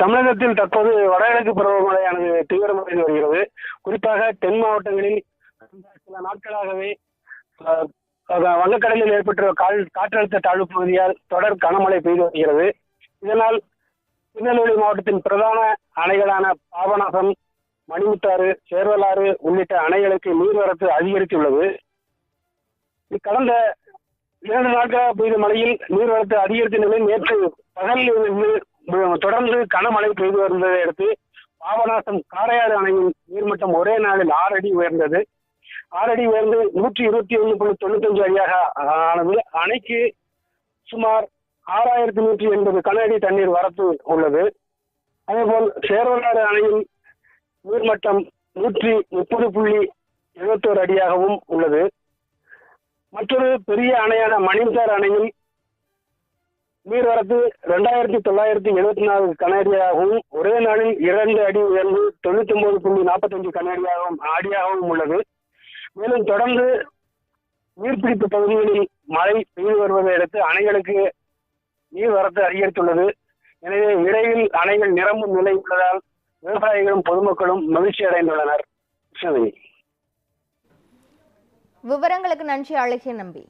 தமிழகத்தில் தற்போது வடகிழக்கு பருவமழையானது தீவிரமடைந்து வருகிறது. குறிப்பாக தென் மாவட்டங்களில் சில நாட்களாகவே வங்கக்கடலில் ஏற்பட்ட கால் காற்றழுத்த தாழ்வு பகுதியால் தொடர் கனமழை பெய்து வருகிறது. இதனால் திருநெல்வேலி மாவட்டத்தின் பிரதான அணைகளான பாபநாசம் மணிமுத்தாறு சேர்வலாறு உள்ளிட்ட அணைகளுக்கு நீர்வரத்து அதிகரித்துள்ளது. கடந்த இரண்டு நாட்களாக பெய்த மழையில் நீர்வரத்து அதிகரித்த நிலையில் நேற்று பகலில் இருந்து தொடர்ந்து கனமழை பெய்து வந்ததை அடுத்து பாபநாசம் காரையாறு அணையின் நீர்மட்டம் ஒரே நாளில் ஆறு அடி உயர்ந்தது. ஆறு அடி உயர்ந்து நூற்றி இருபத்தி ஒன்று புள்ளி தொண்ணூத்தஞ்சு அடியாக ஆனது. அணைக்கு சுமார் ஆறாயிரத்தி நூற்றி எண்பது கன அடி தண்ணீர் வரத்து உள்ளது. அதேபோல் சேரநாடு அணையின் நீர்மட்டம் நூற்றி முப்பது புள்ளி எழுபத்தோரு அடியாகவும் உள்ளது. மற்றொரு பெரிய அணையான மணிந்தார் அணையில் நீர்வரத்து ரெண்டாயிரத்தி தொள்ளாயிரத்தி எழுபத்தி நாலு கனஅடியாகவும் ஒரே நாளில் இரண்டு அடி உயர்ந்து தொண்ணூத்தி ஒன்பது புள்ளி நாற்பத்தஞ்சு கனஅடியாகவும் அடியாகவும் உள்ளது. மேலும் தொடர்ந்து நீர்பிடிப்பு பகுதிகளில் மழை பெய்து வருவதை அடுத்து அணைகளுக்கு நீர்வரத்து அதிகரித்துள்ளது. எனவே விரைவில் அணைகள் நிரம்பும் நிலை உள்ளதால் விவசாயிகளும் பொதுமக்களும் மகிழ்ச்சி அடைந்துள்ளனர். கிருஷ்ணகிரி. விவரங்களுக்கு நன்றி அழகிய நம்பி.